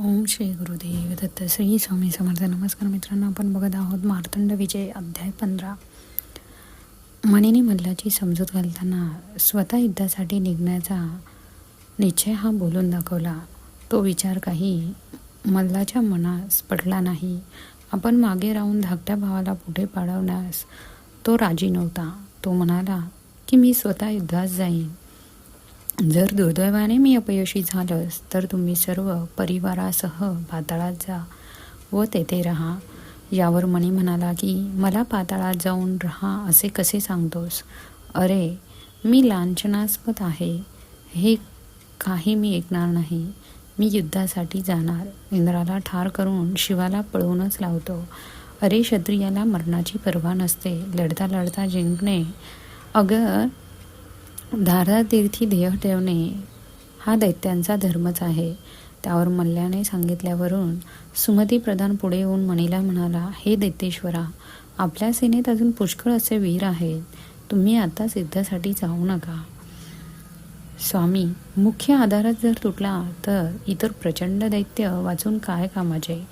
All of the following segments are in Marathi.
ओम श्री गुरुदेव दत्त श्री स्वामी समर्थ. नमस्कार मित्रांनो आपण बघत आहोत मार्तंड विजय अध्याय पंधरा. मणीने मल्लाची समजूत घालताना स्वतः युद्धासाठी निघण्याचा निश्चय हा बोलून दाखवला. तो विचार काही मल्लाच्या मनास पडला नाही. आपण मागे राहून धाकट्या भावाला पुढे पाडवण्यास तो राजी नव्हता. तो म्हणाला की मी स्वतः युद्धास जाईन. जर दुर्दैवाने मी अपयशी झालंस तर तुम्ही सर्व परिवारासह पाताळात जा व तेथे राहा. यावर मणी म्हणाला की मला पाताळात जाऊन राहा असे कसे सांगतोस? अरे मी लांछनास्पद आहे. हे काही मी ऐकणार नाही. मी युद्धासाठी जाणार. इंद्राला ठार करून शिवाला पळवूनच लावतो. अरे क्षत्रियाला मरणाची पर्वा नसते. लढता लढता जिंकणे. अगर धारातीर्थी ध्येय ठेवणे हा दैत्यांचा धर्मच आहे. त्यावर मल्ल्याने सांगितल्यावरून सुमती प्रधान पुढे येऊन मणीला म्हणाला हे दैतेश्वरा आपल्या सेनेत अजून पुष्कळ असे वीर आहेत. तुम्ही आता सिद्धासाठी जाऊ नका. स्वामी मुख्य आधारात जर तुटला तर इतर प्रचंड दैत्य वाचून काय कामाचे?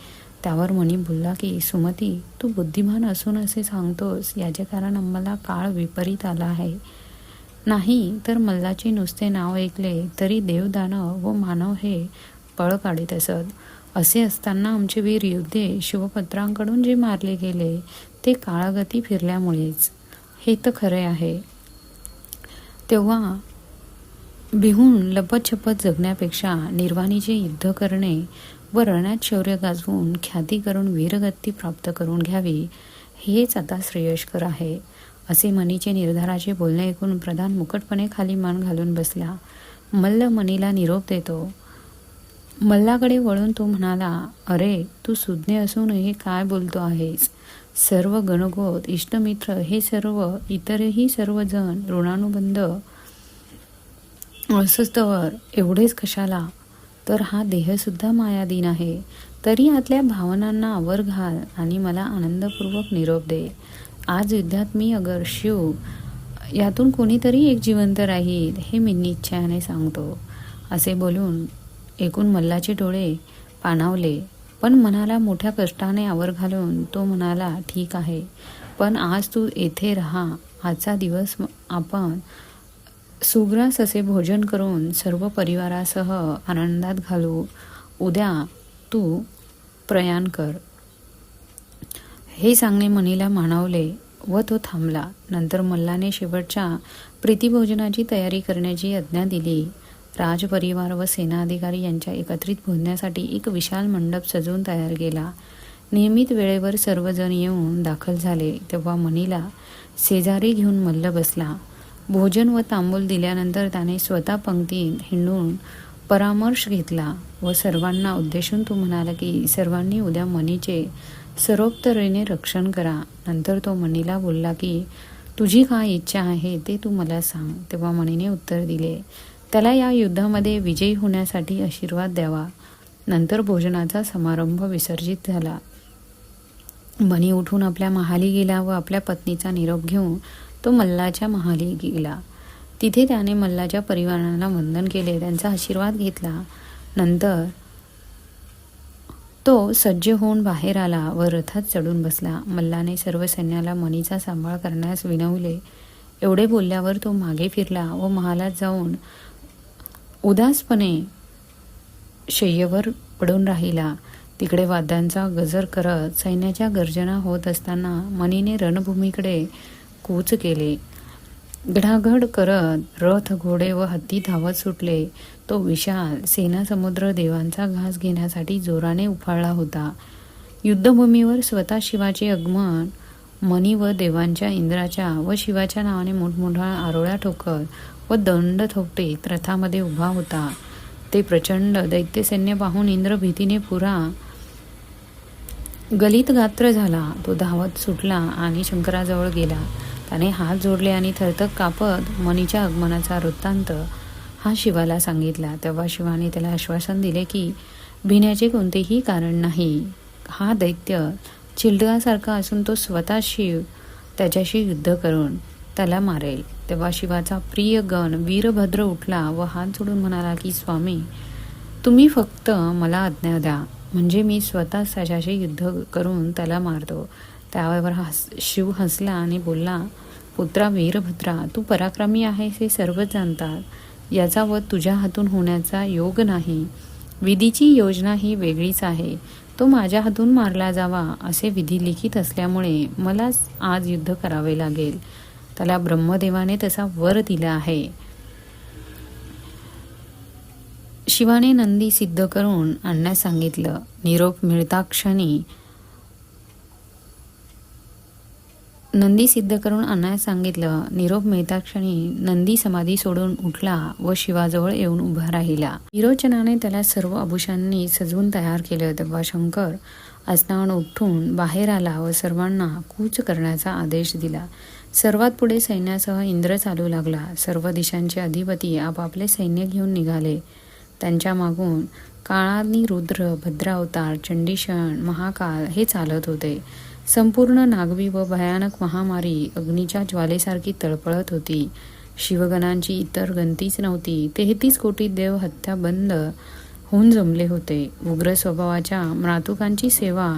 त्यावर मणी बोलला की सुमती तू बुद्धिमान असून असे सांगतोस याचे कारण आम्हाला काळ विपरीत आला आहे. नाही तर मल्लाचे नुसते नाव ऐकले तरी देवदानव व मानव हे पळ काढीत असत. असे असताना आमचे वीर योद्धे शिवपत्रांकडून जे मारले गेले ते काळागती फिरल्यामुळेच. हे तर खरे आहे. तेव्हा बिहून लपतछपत जगण्यापेक्षा निर्वाणीचे युद्ध करणे व रणात शौर्य गाजवून ख्याती करून वीरगती प्राप्त करून घ्यावी हेच आता श्रेयस्कर आहे. असे मनीचे निर्धाराचे बोलणे ऐकून प्रधान मुकटपणे खाली मान घालून बसला. मल्ल मनीला निरोप देतो. मल्लाकडे वळून तो म्हणाला अरे तू सुज्ञ असूनही काय बोलतो आहेस? सर्व गणगोत इष्टमित्र हे सर्व इतरही सर्वजण ऋणानुबंध अस्वस्थवर एवढेच कशाला? तर हा देहसुद्धा मायादीन आहे. तरी आतल्या भावनांना आवर घाल आणि मला आनंदपूर्वक निरोप दे. आज युद्धात मी अगर शिव यातून कोणीतरी एक जिवंत राहील हे मी निश्चयाने सांगतो. असे बोलून एकूण मल्लाचे डोळे पाणावले. पण मनाला मोठ्या कष्टाने आवर घालून तो म्हणाला ठीक आहे पण आज तू येथे राहा. आजचा दिवस आपण सुग्रास असे भोजन करून सर्व परिवारासह आनंदात घालू. उद्या तू प्रयाण कर. हे सांगणे मनीला म्हणावले व तो थांबला. नंतर मल्लाने शेवटच्या प्रीतिभोजनाची तयारी करण्याची आज्ञा दिली. राजपरिवार व सेना अधिकारी यांच्या एकत्रित भोजनासाठी एक विशाल मंडप सजवून तयार केला. नियमित वेळेवर सर्वजण येऊन दाखल झाले. तेव्हा मनीला शेजारी घेऊन मल्ल बसला. भोजन व तांबूल दिल्यानंतर त्याने स्वतः पंक्तीत हिंडून परामर्श घेतला व सर्वांना उद्देशून तो म्हणाला की सर्वांनी उद्या मनीचे सर्वोत्तरेने रक्षण करा. नंतर तो मणीला बोलला की तुझी काय इच्छा आहे ते तू मला सांग. तेव्हा मणीने उत्तर दिले त्याला या युद्धामध्ये विजयी होण्यासाठी आशीर्वाद द्यावा. नंतर भोजनाचा समारंभ विसर्जित झाला. मणी उठून आपल्या महाली गेला व आपल्या पत्नीचा निरोप घेऊन तो मल्लाच्या महाली गेला. तिथे त्याने मल्लाच्या परिवाराला वंदन केले त्यांचा आशीर्वाद घेतला. नंतर तो सज्ज होऊन बाहेर आला व रथात चढून बसला. मल्लाने सर्व सैन्याला मणीचा सांभाळ करण्यास विनवले. एवढे बोलल्यावर तो मागे फिरला व महालात जाऊन उदासपणे शय्येवर पडून राहिला. तिकडे वाद्यांचा गजर करत सैन्याच्या गर्जना होत असताना मनीने रणभूमीकडे कूच केले. घडाघड करत रथ घोडे व हत्ती धावत सुटले. तो विशाल सेना समुद्र देवांचा घास घेण्यासाठी जोराने उफाळला होता. युद्धभूमीवर स्वतः शिवाचे आगमन मनी व देवांच्या इंद्राच्या व शिवाच्या नावाने मोठमोठा आरोळ्या ठोकत व दंड थोपटीत रथामध्ये उभा होता. ते प्रचंड दैत्यसैन्य पाहून इंद्र भीतीने पुरा गलित गात्र झाला. तो धावत सुटला आणि शंकराजवळ गेला. त्याने हात जोडले आणि थरथक कापत मनीच्या आगमनाचा वृत्तांत हा शिवाला सांगितला. तेव्हा शिवाने त्याला आश्वासन दिले की भिण्याचे कोणतेही कारण नाही. हा दैत्य चिलडगासारखा असून तो स्वतः शिव त्याच्याशी युद्ध करून त्याला मारेल. तेव्हा शिवाचा प्रिय गण वीरभद्र उठला व हात जोडून म्हणाला की स्वामी तुम्ही फक्त मला आज्ञा द्या. म्हणजे मी स्वतः त्याच्याशी युद्ध करून त्याला मारतो. त्यावर हस शिव हसला आणि बोलला पुत्रा वीरभद्रा तू पराक्रमी आहेस हे सर्वच जाणतात. याचा वध तुझ्या हातून होण्याचा योग नाही. विधीची योजना ही वेगळीच आहे. तो माझ्या हातून मारला जावा असे विधी लिखित असल्यामुळे मलाच आज युद्ध करावे लागेल. त्याला ब्रह्मदेवाने तसा वर दिला आहे. शिवाने नंदी सिद्ध करून आणण्यास सांगितलं. निरोप मिळता क्षणी नंदी सिद्ध करून आणण्यास सांगितलं. निरोप मिळता क्षणी नंदी समाधी सोडून उठला व शिवाजवळ येऊन उभा राहिला. विरोचनाने त्याला सर्व आभूषांनी सजवून तयार केलं तेव्हा शंकर अस्नावून उठून बाहेर आला व सर्वांना कूच करण्याचा आदेश दिला. सर्वात पुढे सैन्यासह इंद्र चालू लागला. सर्व दिशांचे अधिपती आपापले सैन्य घेऊन निघाले. त्यांच्या मागून काळानी रुद्र भद्रावतार चंडीषण महाकाल हे चालत होते. संपूर्ण नागवी व भयानक महामारी अग्नीच्या ज्वालेसारखी तळपळत होती. शिवगणांची इतर गंतीच नव्हती. तेहतीस कोटी देव हत्या बंद होऊन जमले होते. उग्र स्वभावाच्या म्रातुकांची सेवा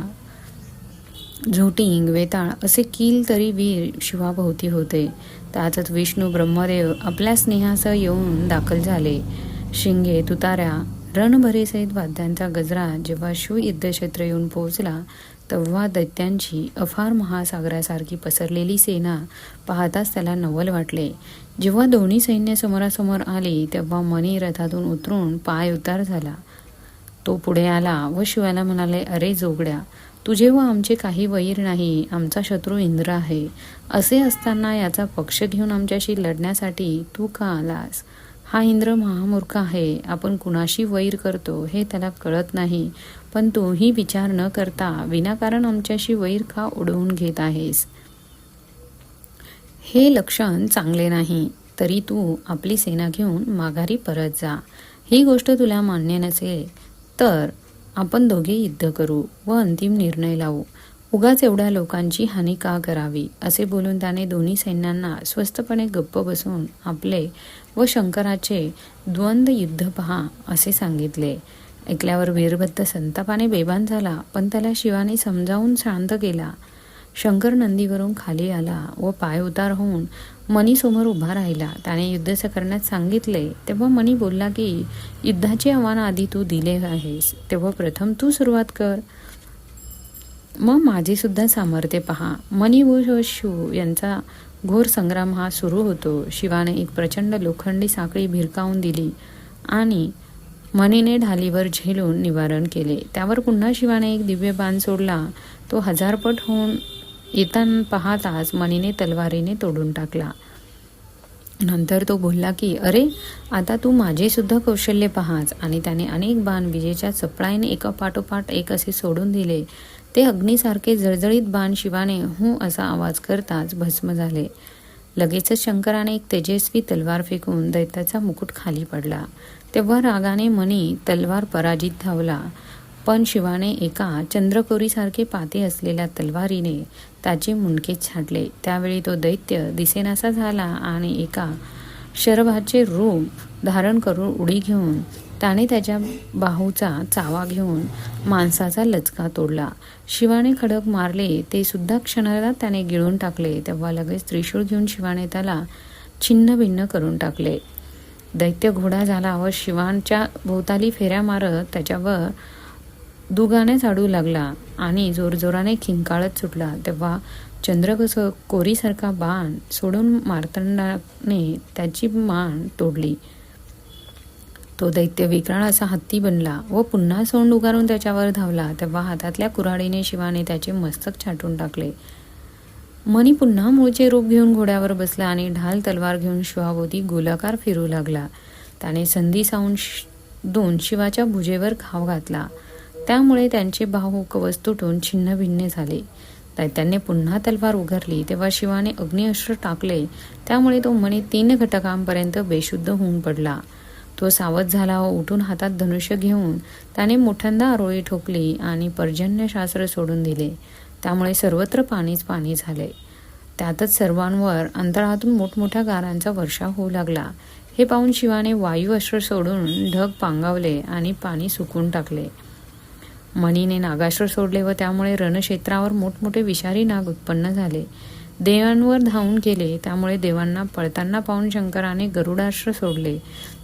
झोटिंग वेताळ असे किल तरी वीर शिवाभोवती होते. त्यातच विष्णू ब्रह्मदेव आपल्या स्नेहासह येऊन दाखल झाले. शिंगे तुताऱ्या रणभरेसहित वाद्यांचा गजरा जेव्हा शिव युद्धक्षेत्र येऊन पोहोचला तेव्हा दैत्यांची अफार महासागरासारखी पसरलेली सेना पाहताच त्याला नवल वाटले. जेव्हा दोन्ही सैन्य समोरासमोर आली तेव्हा मनी रथातून उतरून पाय उतार झाला. तो पुढे आला व शिवाला म्हणाले अरे जोगड्या तुझे व आमचे काही वैर नाही आमचा शत्रू इंद्र आहे. असे असताना याचा पक्ष घेऊन आमच्याशी लढण्यासाठी तू का आलास? हा इंद्र महामूर्ख आहे. आपण कुणाशी वैर करतो हे त्याला कळत नाही. पण तूही विचार न करता विनाकारण आमच्याशी वैर का उडवून घेत आहेस? हे लक्षण चांगले नाही. तरी तू आपली सेना घेऊन माघारी परत जा. ही गोष्ट तुला मान्य नसेल तर आपण दोघे युद्ध करू व अंतिम निर्णय लावू. उगाच एवढ्या लोकांची हानी का करावी असे बोलून त्याने दोन्ही सैन्यांना स्वस्तपणे गप्प बसून आपले व शंकराचे द्वंद्व युद्ध पहा असे सांगितले. ऐकल्यावर वीरभद्र संतापाने बेबान झाला पण त्याला शिवाने समजावून शांत केला. शंकर नंदीवरून खाली आला व पाय उतार होऊन मनी समोर उभा राहिला. त्याने युद्ध करण्यात सांगितले तेव्हा मनी बोलला की युद्धाचे आव्हान आधी तू दिले आहेस तेव्हा प्रथम तू सुरुवात कर. मग माझे सुद्धा सामर्थ्य पहा. मनी व शिव यांचा घोर संग्राम हा सुरू होतो. शिवाने एक प्रचंड लोखंडी साखळी भिरकावून दिली आणि मनीने ढालीवर झेलून निवारण केले. त्यावर पुन्हा शिवाने एक दिव्य बाण सोडला. तो हजारपट होऊन येताना पाहताच मनीने तलवारीने तोडून टाकला. नंतर तो बोलला की अरे आता तू माझे सुद्धा कौशल्य पहाच. आणि त्याने अनेक बाण विजेच्या चपळाईने एका पाठोपाठ एक असे सोडून दिले. ते अग्नीसारखे जळजळीत बाण शिवाने हू असा आवाज करताच भस्म झाले. लगेचच शंकराने एक तेजस्वी तलवार फेकून दैत्याचा मुकुट खाली पडला. तेव्हा रागाने मनी तलवार पराजित धावला. पण शिवाने एका चंद्रकोरीसारखे पाते असलेल्या तलवारीने त्याचे मुंडके छाटले त्यावेळी तो दैत्य दिसेनासा झाला आणि एका शरभाचे रूप धारण करून उडी घेऊन त्याने त्याच्या बाहूचा चावा घेऊन माणसाचा लचका तोडला. शिवाने खडक मारले ते सुद्धा क्षणाला त्याने गिळून टाकले. तेव्हा लगेच त्रिशूळ घेऊन शिवाने त्याला छिन्न भिन्न करून टाकले. दैत्य घोडा झाला व शिवांच्या भोवताली फेऱ्या मारत त्याच्यावर दुगाने झाडू लागला आणि जोरजोराने खिंकाळत सुटला. तेव्हा चंद्रकस कोरीसारखा बाण सोडून मारतंडाने त्याची मान तोडली. तो दैत्य विक्राळ असा हत्ती बनला व पुन्हा सोंड उगारून त्याच्यावर धावला. तेव्हा हातातल्या कुऱ्हाडीने शिवाने त्याचे मस्तक छाटून टाकले. मनी पुन्हा मूळचे रूप घेऊन घोड्यावर बसला आणि ढाल तलवार घेऊन शिवाभोवती गोलाकार फिरू लागला. त्याने संधी सावून दोन शिवाच्या भुजेवर घाव घातला. त्यामुळे त्यांचे बाहू कवच तुटून छिन्नभिन्न झाले. दैत्याने पुन्हा तलवार उघडली तेव्हा शिवाने अग्निअस्त्र टाकले. त्यामुळे तो मणी तीन घटकांपर्यंत बेशुद्ध होऊन पडला. तो सावध झाला. व उठून हातात धनुष्य घेऊन त्याने मोठ्यांदा आरोळी ठोकली आणि पर्जन्यशास्त्र सोडून दिले. त्यामुळे सर्वत्र पाणीच पाणी झाले. त्यातच सर्वांवर अंतराळातून मोठमोठ्या गारांचा वर्षाव होऊ लागला. हे पाहून शिवाने वायू अस्त्र सोडून ढग पांगावले आणि पाणी सुकून टाकले. मणीने नागास्त्र सोडले व त्यामुळे रणक्षेत्रावर मोठमोठे विषारी नाग उत्पन्न झाले. देवांवर धावून गेले त्यामुळे देवांना पळताना पाहून शंकराने गरुडाश्र सोडले.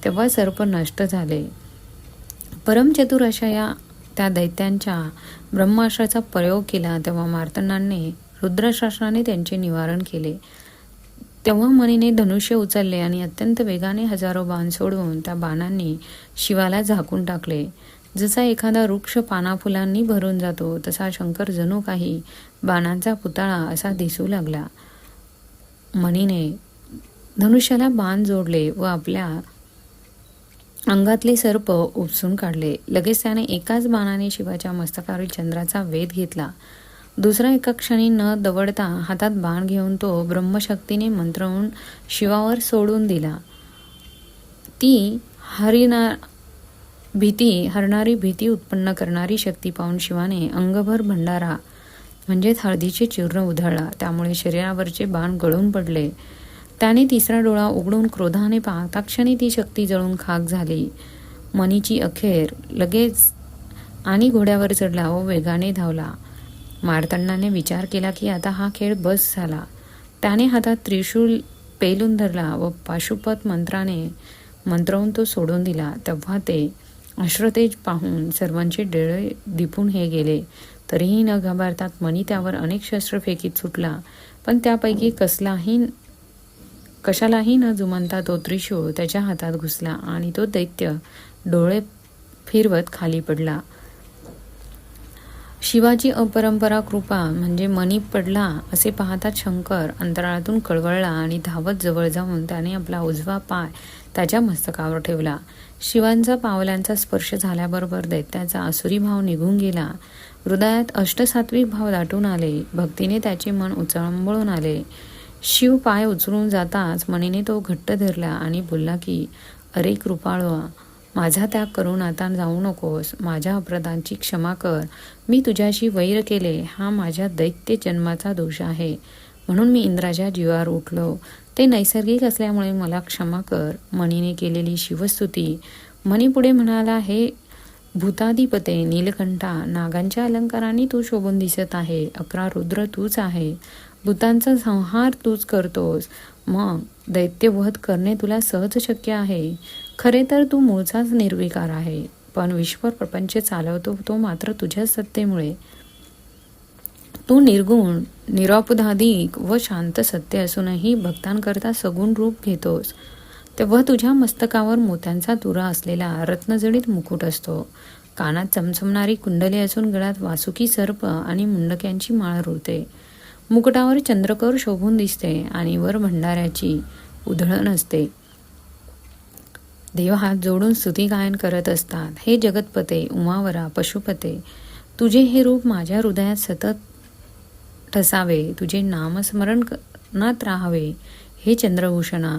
तेव्हा सर्प नष्ट झाले. परमचतुर अशा या त्या दैत्यांच्या ब्रह्माश्राचा प्रयोग केला. तेव्हा मार्तंडाने रुद्रशास्त्राने त्यांचे निवारण केले. तेव्हा मणीने धनुष्य उचलले आणि अत्यंत वेगाने हजारो बाण सोडवून त्या बाणांनी शिवाला झाकून टाकले. जसा एखादा वृक्ष पानाफुलांनी भरून जातो तसा शंकर जणू काही बाणांचा पुतळा असा दिसू लागला. मणीने धनुष्याला बाण जोडले व आपल्या अंगातले सर्प उपसून काढले. लगेच त्याने एकाच बाणाने शिवाच्या मस्तकावरील चंद्राचा वेध घेतला. दुसरा एका क्षणी न दवडता हातात बाण घेऊन तो ब्रह्मशक्तीने मंत्रवून शिवावर सोडून दिला. ती हरिना भीती हरणारी भीती उत्पन्न करणारी शक्ती पाहून शिवाने अंगभर भंडारा म्हणजेच हळदीचे चूर्ण उधळला. त्यामुळे शरीरावरचे बाण गळून पडले. त्याने तिसरा डोळा उघडून क्रोधाने पाहता क्षणी ती शक्ती जळून खाक झाली. मनीची अखेर लगेच आणि घोड्यावर चढला व वेगाने धावला. मारतंडाने विचार केला की आता हा खेळ बस झाला. त्याने हातात त्रिशूल पेलून धरला व पाशुपत मंत्राने मंत्रवून तो सोडून दिला. तेव्हा ते अश्रतेज पाहून सर्वांचे डोळे दिपून हे गेले. तरीही न घाबरतात मनी त्यावर अनेक शस्त्र फेकीत सुटला. पण त्यापैकी कसलाही कशालाही न जुमानता तो त्रिशूळ त्याच्या हातात घुसला आणि तो दैत्य डोळे फिरवत खाली पडला. शिवाची अपरंपरा कृपा म्हणजे मनी पडला असे पाहताच शंकर अंतराळातून कळवळला आणि धावत जवळ जाऊन त्याने आपला उजवा पाय त्याच्या मस्तकावर ठेवला. शिवांचा पावलांचा स्पर्श झाल्याबरोबर दैत्याचा असुरी भाव निघून गेला. हृदयात अष्टसात्विक भाव दाटून आले. भक्तीने त्याचे मन उचळंबळून आले. शिव पाय उचलून जाताच मनीने तो घट्ट धरला आणि बोलला की अरे कृपाळवा माझा त्याग करून आता जाऊ नकोस. माझ्या अपराधांची क्षमा कर. मी तुझ्याशी वैर केले. हा माझ्या दैत्य जन्माचा दोष आहे. म्हणून मी इंद्राच्या जीवावर उठलो. ते नैसर्गिक असल्यामुळे मला क्षमा कर. मणीने केलेली शिवस्तुती. मणी पुढे म्हणाला हे भूताधिपते नीलकंठा नागांच्या अलंकाराने तू शोभून दिसत आहे. अकरा रुद्र तूच आहे. भूतांचा संहार तूच करतोस. मग दैत्यवध करणे तुला सहज शक्य आहे. खरे तर तू मूळचाच निर्विकार आहे पण विश्वर प्रपंच चालवतो तो मात्र तुझ्या सत्तेमुळे. तू निर्गुण निरापधाधिक व शांत सत्य असूनही भक्तांकरता सगुण रूप घेतोस. तेव्हा तुझ्या मस्तकावर मोत्यांचा तुरा असलेला रत्नजडीत मुकुट असतो. कानात चमचमणारी कुंडले असून गळ्यात वासुकी सर्प आणि मुंडक्यांची माळ रुळते. मुकुटावर चंद्रकर शोभून दिसते आणि वर भंडाऱ्याची उधळण असते. देव हात जोडून स्तुती गायन करत असतात. हे जगतपते उमावरा पशुपते. तुझे हे रूप माझ्या हृदयात सतत ठसावे. तुझे नामस्मरण नात राहावे. हे चंद्रभूषणा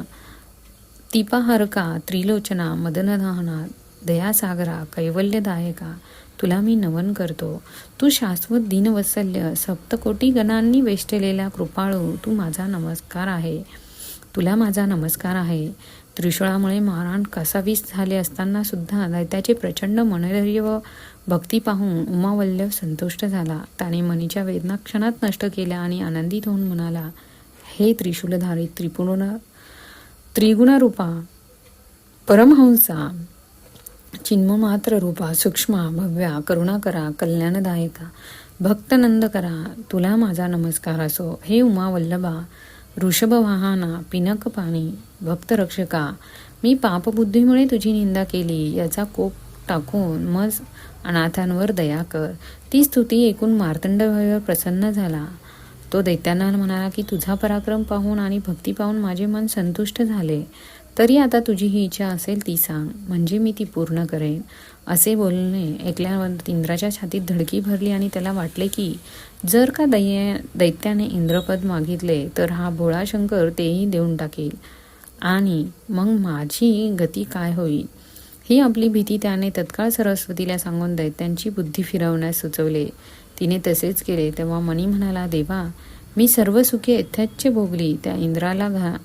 तिपाहरका त्रिलोचना मदनदहना दयासागरा कैवल्यदायका तुला मी नवन करतो. तू शाश्वत दिनवत्सल्य सप्तकोटी गणांनी वेष्टलेला कृपाळू तू माझा नमस्कार आहे. तुला माझा नमस्कार आहे. त्रिशूळामुळे मारण कसावीस झाले असताना सुद्धा दैत्याचे प्रचंड मनोधैर्य व भक्ती पाहून उमावल्य संतुष्ट झाला. त्याने मनीच्या वेदना क्षणात नष्ट केल्या आणि आनंदित होऊन म्हणाला हे त्रिशूलधारी त्रिपुण त्रिगुणरूपा परमहंसा चिन्ममात्र रूपा सूक्ष्मा भव्या करुणा करा कल्याणदायका भक्तनंद करा तुला माझा नमस्कार असो. हे उमावल्लभा वृषभवाहना पिनक पाणी भक्तरक्षका मी पापबुद्धीमुळे तुझी निंदा केली याचा कोप टाकून मग अनाथांवर दया कर. ती स्तुती ऐकून मार्तंड प्रसन्न झाला. तो दैत्यांना म्हणाला की तुझा पराक्रम पाहून आणि भक्ती पाहून माझे मन संतुष्ट झाले. तरी आता तुझी ही इच्छा असेल ती सांग म्हणजे मी ती पूर्ण करेन. असे बोलणे ऐकल्यावर इंद्राच्या छातीत धडकी भरली आणि त्याला वाटले की जर का दैय दैत्याने इंद्रपद मागितले तर हा भोळा शंकर तेही देऊन टाकेल. आणि मग माझी गती काय होईल? ही आपली भीती त्याने तत्काळ सरस्वतीला सांगून दैत्यांची बुद्धी फिरवण्यास सुचवले. तिने तसेच केले. तेव्हा मणी म्हणाला देवा मी सर्व सुखे यथाच्छ भोगली. त्या इंद्राला घा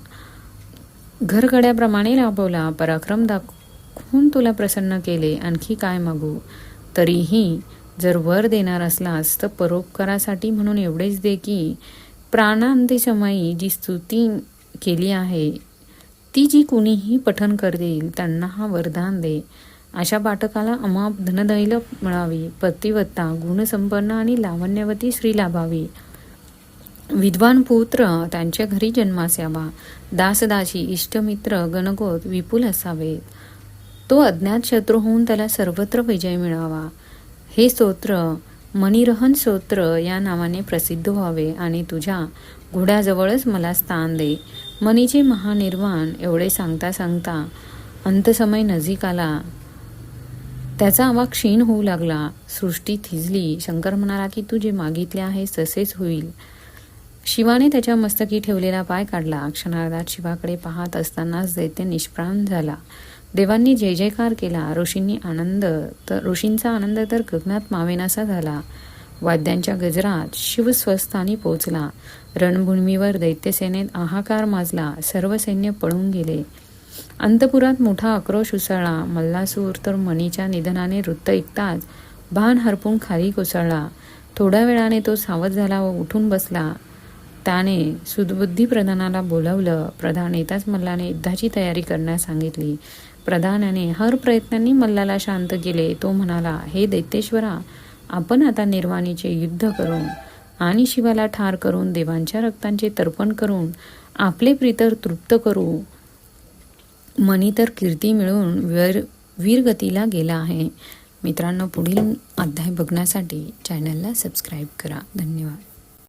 घरगड्याप्रमाणे राबवला पराक्रम दाखवून तुला प्रसन्न केले. आणखी काय मागू? तरीही जर वर देणार असलास तर परोपकारासाठी म्हणून एवढेच दे की प्राणांतिसमयी जी स्तुती केली आहे ती जी कुणीही पठन करतील त्यांना हा वरदान दे. अशा पाठकाला अमाप धनदैल मिळावी. पतिवत्ता गुणसंपन्न आणि लावण्यवती श्री लाभावी. विद्वान पुत्र त्यांच्या घरी जन्मास यावा. दासदासी इष्टमित्र गणगोत विपुल असावेत. तो अज्ञात शत्रू होऊन त्याला सर्वत्र विजय मिळावा. हे स्तोत्र मणिरहन स्तोत्र या नावाने प्रसिद्ध व्हावे आणि तुझ्या घोड्याजवळच मला स्थान दे. मनीचे महानिर्वाण एवढे सांगता सांगता अंतसमय नजीक आला. त्याचा आवाज क्षीण होऊ लागला. सृष्टी थिजली. शंकर म्हणाला की तू जे मागितले आहेस तसेच होईल. शिवाने त्याच्या मस्तकी ठेवलेला पाय काढला. क्षणार्धात शिवाकडे पाहत असतानाच दैत्य निष्प्राण झाला. देवांनी जय जयकार केला. ऋषींनी आनंद तर ऋषींचा आनंद तर गगनात मावेनासा झाला. वाद्यांच्या गजरात शिवस्वस्थानी पोचला. रणभूमीवर दैत्यसेनेत आहाकार माजला. सर्व सैन्य पळून गेले. अंतपुरात मोठा आक्रोश उसळला. मल्लासूर तर मणीच्या निधनाने वृत्त ऐकताच भान हरपून खाली कोसळला. थोड्या वेळाने तो सावध झाला व उठून बसला. त्याने सुदबुद्धी प्रधानाला बोलवलं. प्रधान येताच मल्लाने युद्धाची तयारी करण्यास सांगितली. प्रधानाने हर प्रयत्नांनी मल्लाला शांत केले. तो म्हणाला हे दैत्येश्वरा आपण आता निर्वाणीचे युद्ध करून आणि शिवाला ठार करून देवांच्या रक्तांचे तर्पण करून आपले प्रितर तृप्त करू मनी तर कीर्ती मिळून वीर वीरगतीला गेला आहे. मित्रांनो पुढील अध्याय बघण्यासाठी चॅनलला सबस्क्राईब करा. धन्यवाद.